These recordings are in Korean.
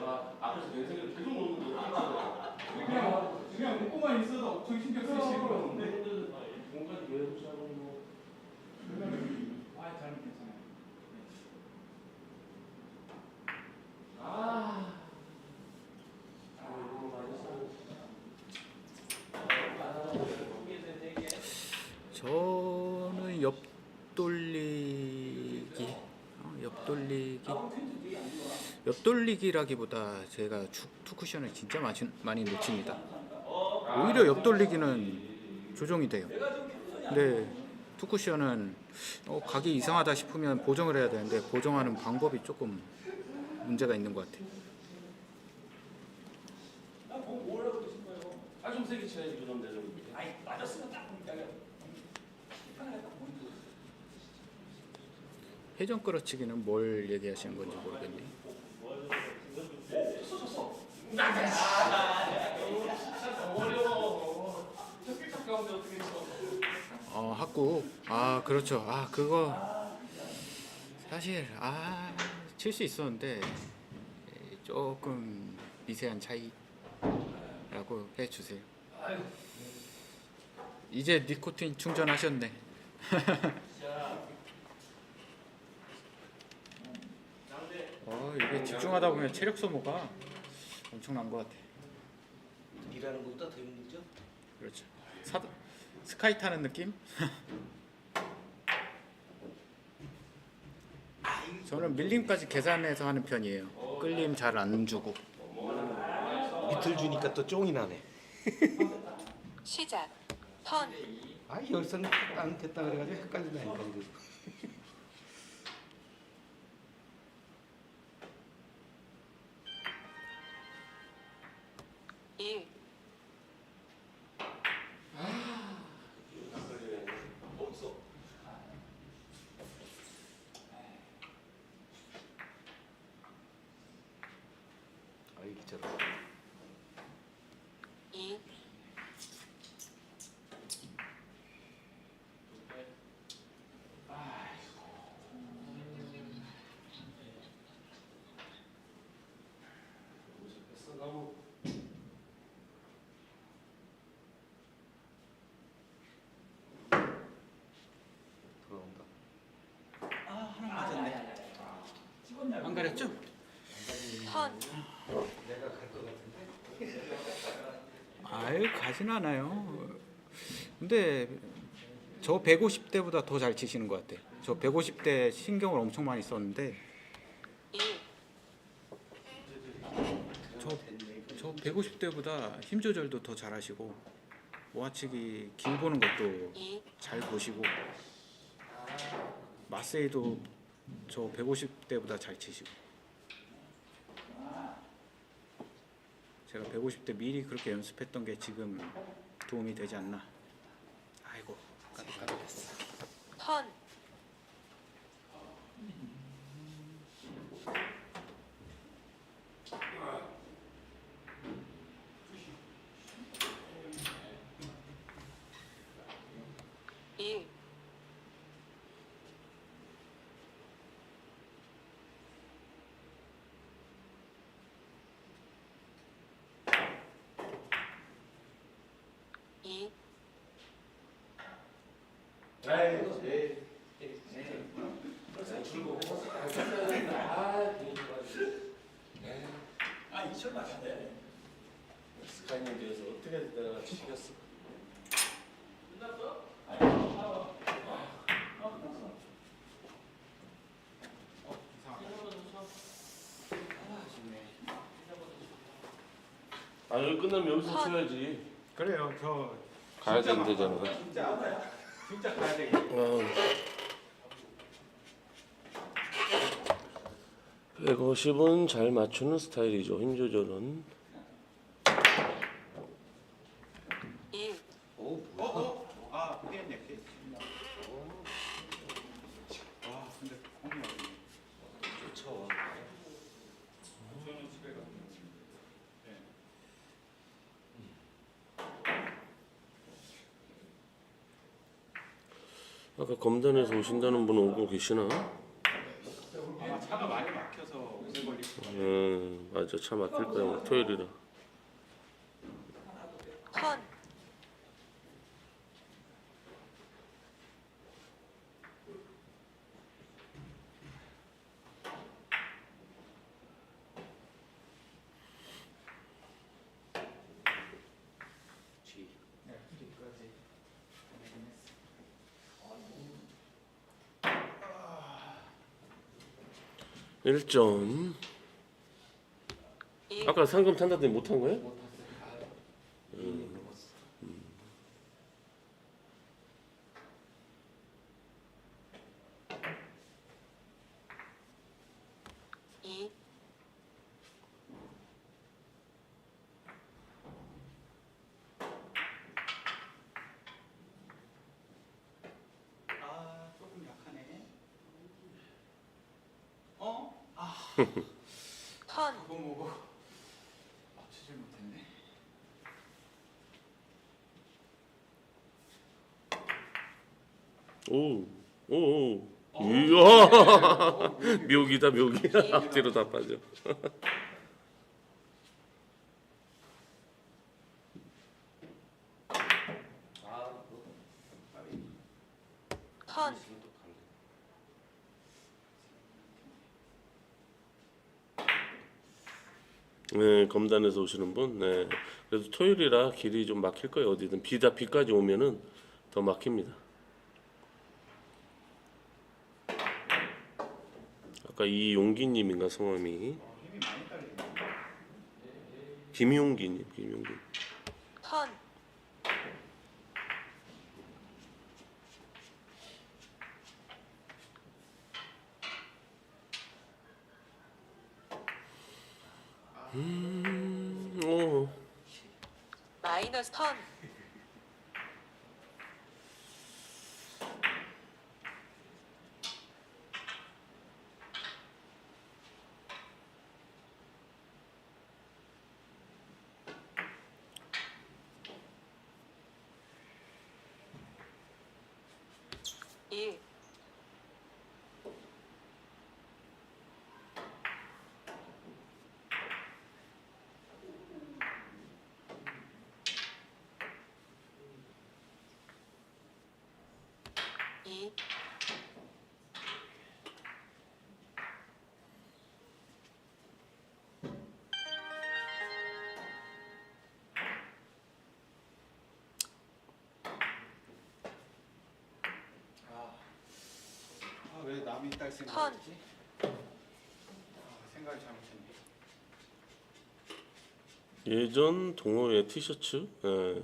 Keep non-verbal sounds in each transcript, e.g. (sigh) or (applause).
저 앞에서 내 생각 계속 놓는 거 그냥, 그냥 웃고만 있어도 엄청 신경 쓰시고 그러는데. 뭔가 시작하는 거 아, 괜찮아요. 아. 아, 이거 맞았어. 저는 옆돌리기 어, 옆돌리기 옆돌리기라기보다 제가 축- 투쿠션을 진짜 많이, 많이 놓칩니다. 오히려 옆돌리기는 조정이 돼요. 근데 투쿠션은 어, 각이 이상하다 싶으면 보정을 해야 되는데 보정하는 방법이 조금 문제가 있는 것 같아요. 회전 끌어치기는 뭘 얘기하시는 건지 쳤 어. 학구. 아, 그렇죠. 아, 그거 사실 아, 칠 수 있었는데 에, 조금 미세한 차이라고 해 주세요. 아유, 이제 니코틴 충전하셨네. (laughs) 어, 이게 집중하다 보면 체력 소모가 엄청난 것 같아. 일하는 것보다 더 힘들죠? 그렇죠. 사, 스카이 타는 느낌? (laughs) 저는 밀림까지 계산해서 하는 편이에요. 끌림 잘 안 주고. 밑을 주니까 또 쫑이 나네. (laughs) 시작. 턴. 아 열선 안 됐다 그래가지고 헷갈린다니까 이거. 일. 없어. 아 이기처럼. 이. 됐어 너무. 돌아온다. 아, 하나 맞았네. 찍었냐? 안 가렸죠? 같은데. 아유 가진 않아요. 근데 저 150대보다 더 잘 치시는 것 같아. 저 150대 신경을 엄청 많이 썼는데 일. 저, 저 150대보다 힘 조절도 더 잘하시고 모아치기 길 보는 것도 이. 잘 보시고 마세이도 저 150대보다 잘 치시고. 제가 150대 미리 그렇게 연습했던 게 지금 도움이 되지 않나. 아이고 까비 턴. 일. 이. 네. 줄고. 아, 아, 이철 맞았네. 스카이님 뒤에서 어떻게 내가 치겠어? 끝났어? 아 여기 끝나면 여기서 쳐야지. 그래요. 저 가야 진짜 되는 막- 데잖아. 진짜 진짜 가야 되겠 어. 150은 잘 맞추는 스타일이죠. 힘 조절은. 1, 오 어? 뭐야? 어? 아 피했네 피했어 와 근데 공이 어디네 좋죠. 저는 집에 가 네. 아까 검단에서 오신다는 분 오고 계시나? 차가 많이 막혀서 오래 걸릴 것 같아요 음, 맞아. 차 막힐 거야. 토요일이라. 턴, G. 네, 여기까지 가긴 했어. 1점. 1, 아까 상금 탄다더니 못한 탔어요. 아, 이미 넘었어. 2, 아 조금 약하네 어? 아 턴, 그거 보고 맞추질 못했네 오, 오, 오. 이야, 묘기다 묘기. 앞뒤로 (laughs) 다 빠져. 턴. 네, 검단에서 오시는 분. 네. 그래도 토요일이라 길이 좀 막힐 거예요. 어디든 비다 비까지 오면은 더 막힙니다. 아까 이용기님인가 성함이? 어, 김용기님, 김용기. 턴, 음, 오, 마이너스 턴, 일, 이, 딸 생각이지? 아 생각을 잘못했네 예전 동호회 티셔츠 예,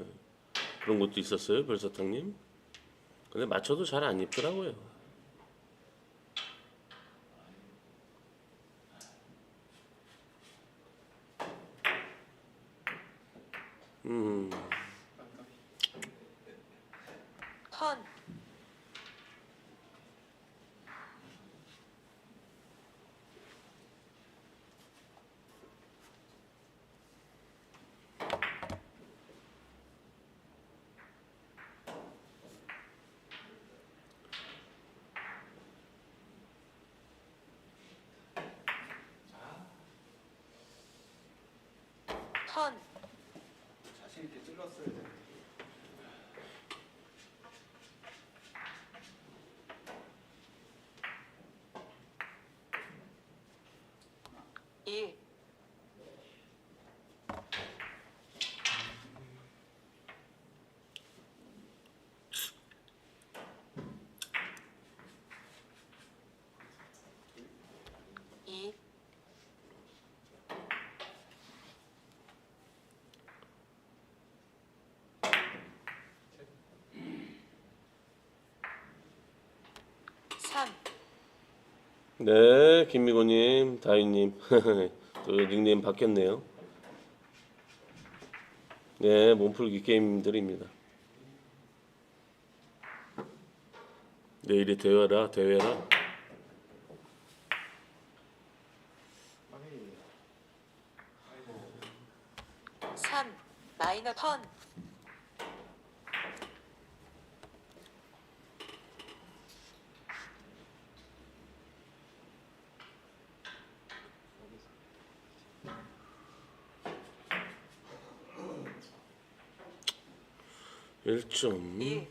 그런 것도 있었어요, 별사탕님. 근데 맞춰도 잘 안 입더라고요. 음, 깜깜이 턴, 턴, 자신 있게 찔렀어야 돼 일, 이, 삼, 네, 김미고님, 다희님, (laughs) 또 닉네임 바뀌었네요. 네, 몸풀기 게임들입니다. 내일이 대회라, 대회라. 5점. 예.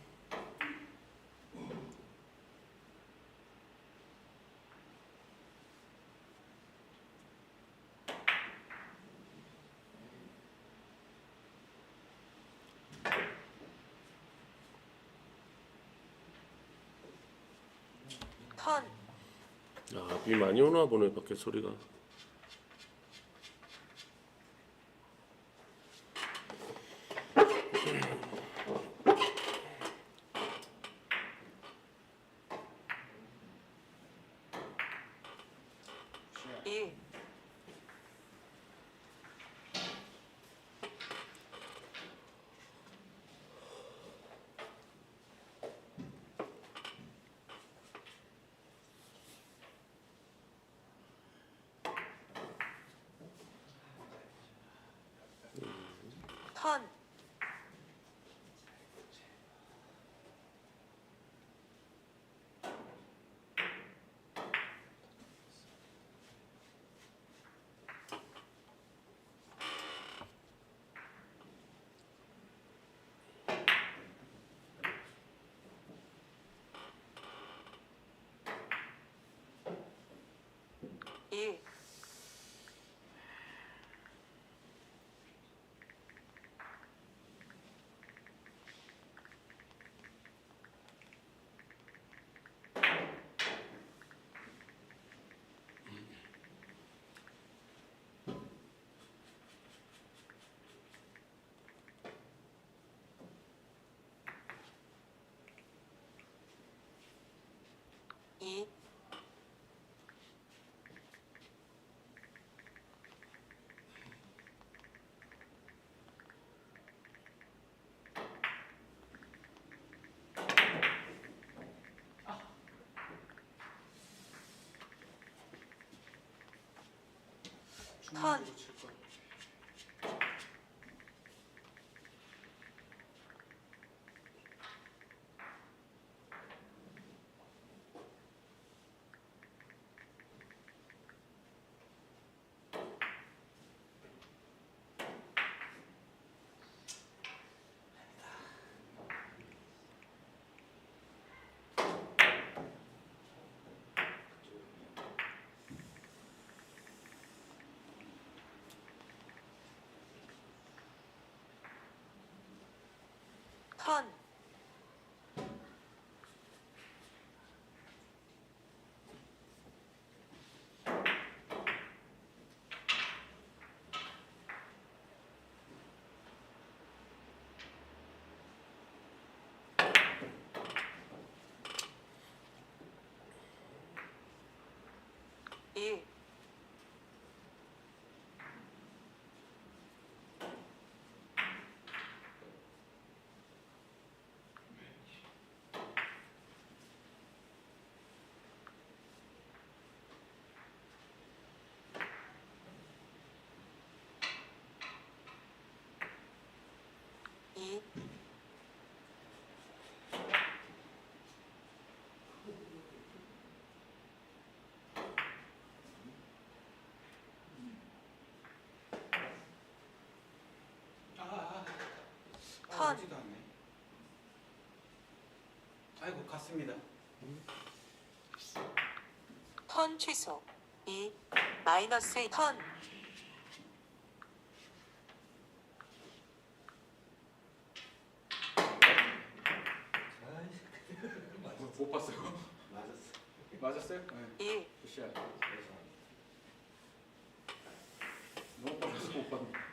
턴. 아, 비 많이 오나 보네, 밖에 소리가. 턴 일. 이 턴. 중 턴일 이 아, 아, 아. 턴. 아, 않네. 아이고 갔습니다. 턴 취소 2 마이너스 턴못 봤어요. 맞았어. 맞았어요? 네. 1 굿샷. 너무 빨라서 못 봤네.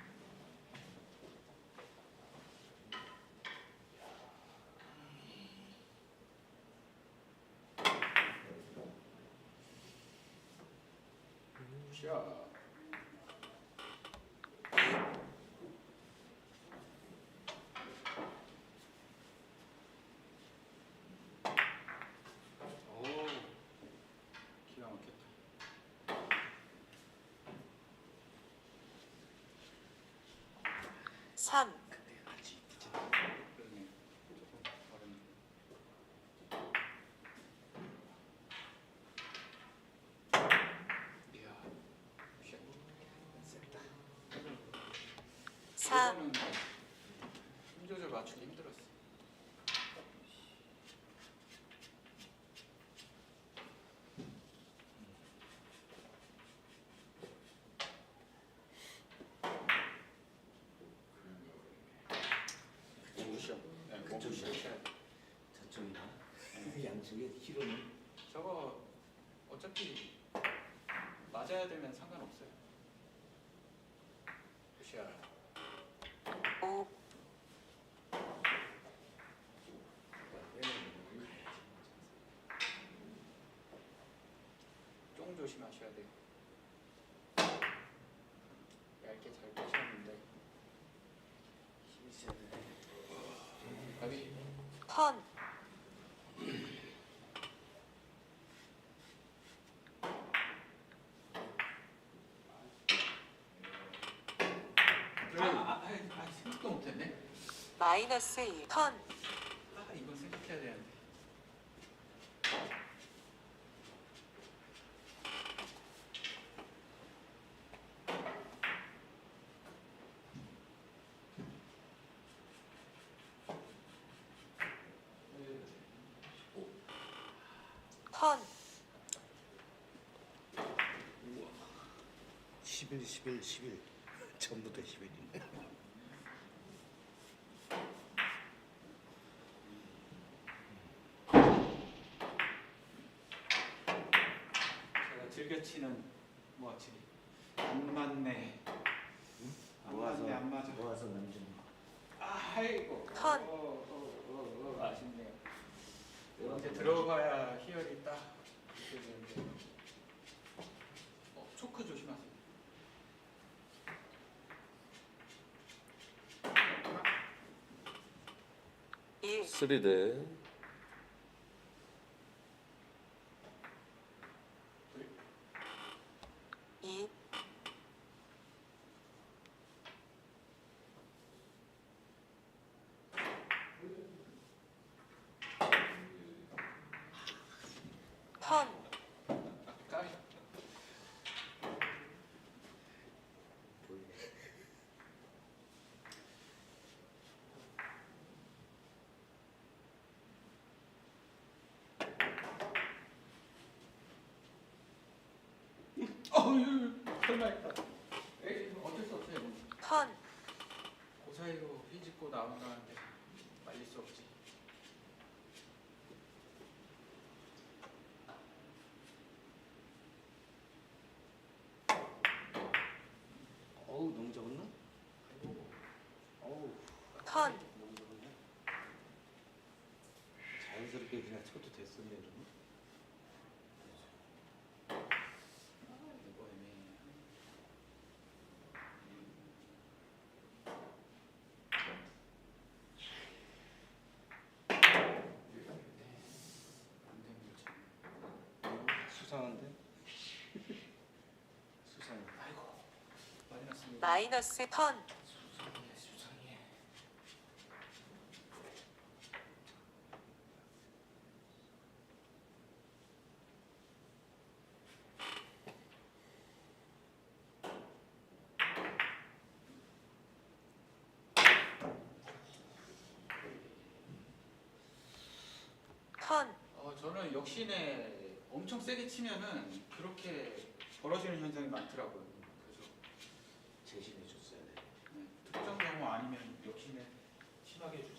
job. 삼. 4. 힘 조절 맞추기 힘들었어요. 네, 저거 어차피 맞아야 되면 상관. 조심하셔야 돼요. 얇게 잘 빼셨는데. 힘이 세네. 가비. 턴, 아, 아, 아, 아, 생각도 못했네. 마이너스 1, 턴, 아, 이건 생각해야 되는데. 턴, 11, 11, 11 전부 다 11이네. 제가 즐겨 치는 모아치기. 안 맞네. 안 맞네, 안 맞아. 모아서 남좀 아, 아이고. 턴. 어, 어, 어, 어, 아쉽네요. 이제 들어가야 희열이 딱 느껴지는데. 어, 초크 조심하세요. 일, 3대 이, 턴, 까비. 어휴, 설마 했다. 에이, 어쩔 수 없어요. 이건. 턴, 그 사이로 휘짓고 나온다는데 말릴 수 없지. 어우 너무 적었나? 어우 턴, 너무 적었네. 자연스럽게 그냥 쳐도 됐었네 그러면. 이거 애매해. 안 되는 거지. 어, 수상한데? 수상해. 아이고, 마이너스. 마이너스 턴, 수상해, 수상해. 턴, 어, 저는 역시네 엄청 세게 치면은 그렇게 벌어지는 현상이 많더라고요. 그래서 제시해 줬어야 돼. 네, 특정 경우 아니면 역시네 심하게 해주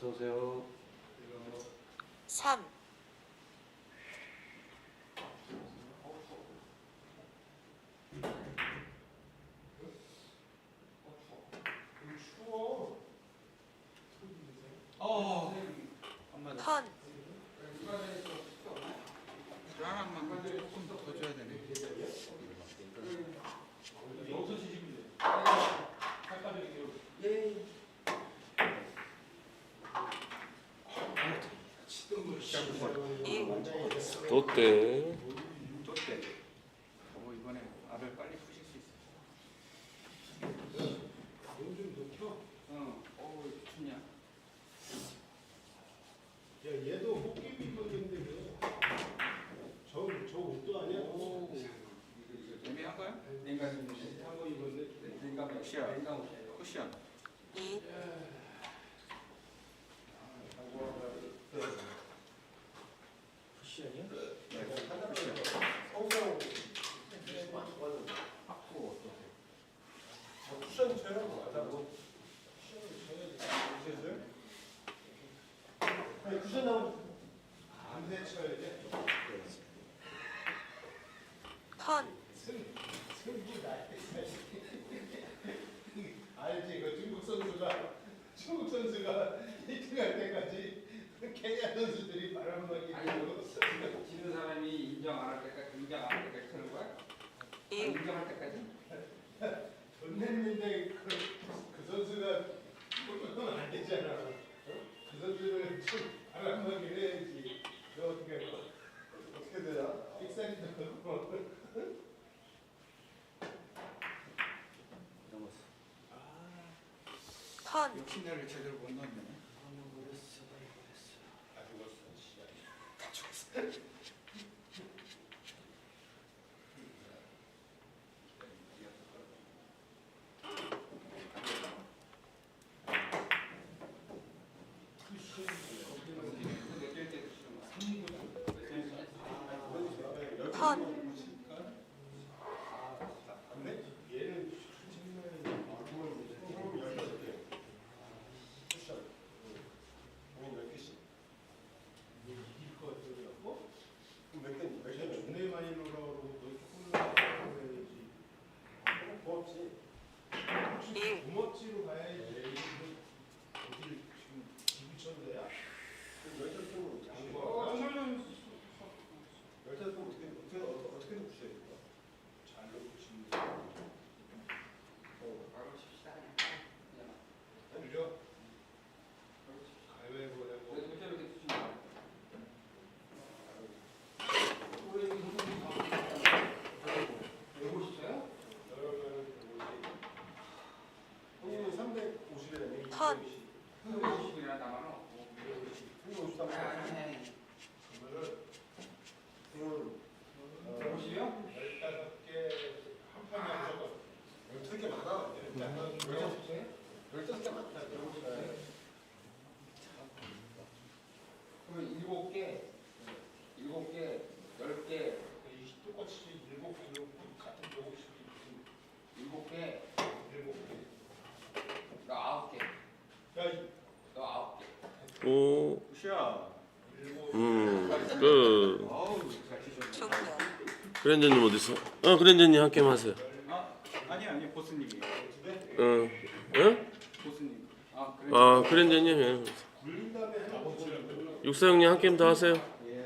어서 오세요. 3. 롯데 全악으 로. 60년을 제대로 못 넣네. 记录为。 그랜저님 어디 있어? 그랜저님 한 게임 하세요. 아, 아니 아니 보스님. 어, 응? 보스님. 아 그래. 아 그랜저님 예. 육사형님 한 게임 더 하세요.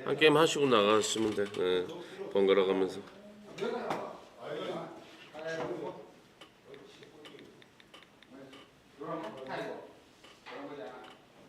한 게임 하시고 나가시면 돼. 예. 번갈아 가면서.